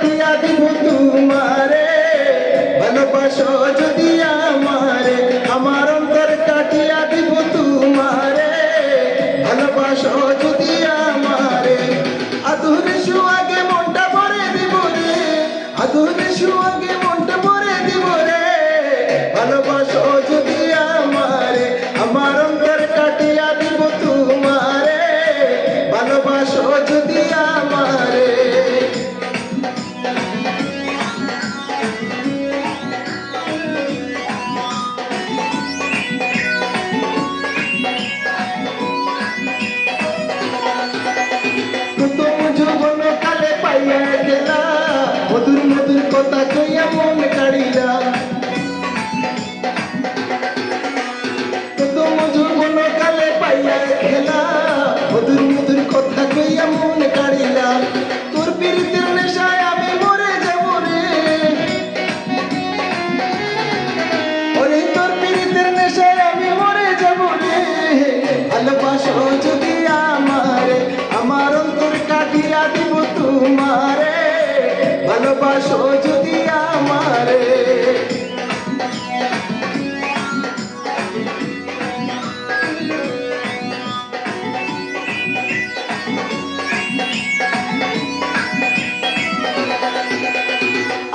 দিয়া দিব তোমারে ভালোবাসো যদি আমারে, আমার অন্তর কাটিয়া দিব তোমারে ভালোবাসো যদি আমারে আধুর সুয়াগে মনটা ভরে দিব রে। আধুর সুয়াগে ভালোবাসো যদি আমারে, আমার অন্তর কাটিয়া দিব তোমারে। ভালোবাসো যদি আমারে।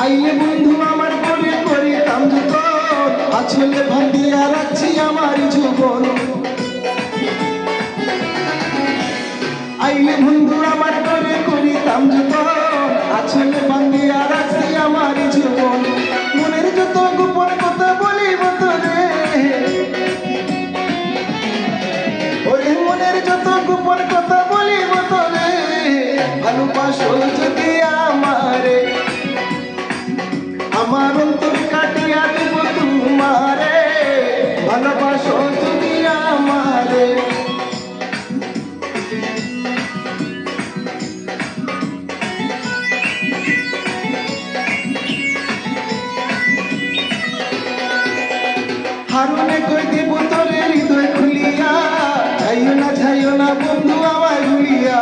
আইলে বন্ধু আমার করে করে কাম আসলে ভান্দিয়া রাখছি আমার জীবন। আইলে বন্ধু আমার করে করি কাম আসলে ভান্দিয়া রাখছি আমার জীবন। মনের যত গোপন কথা বলিব তোরে ওরে মনের যত গোপন কথা বলিব তোরে ভালোবাসো যদি আমারে, আমার অন্তর কাটিয়া দেব তোমারে। হারুনে কই দেব তোরে হৃদয় খুলিয়া। যাইও না যাইও না বন্ধু আমার ভুলিয়া।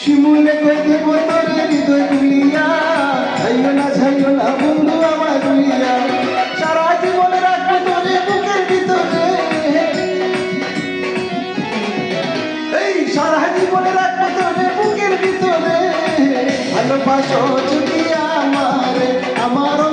শিমুলে কই দেব তোরে হৃদয় খুলিয়া। যাইও না যাইও না বন্ধু আমার ভুলিয়া। সারা জীবন রাখব তোরে বুকের ভিতরে। এই, সারা জীবন রাখব তোরে বুকের ভিতরে। ভালোবাসো আমারে আমার অন্তর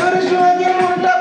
Guru Shogya Mutta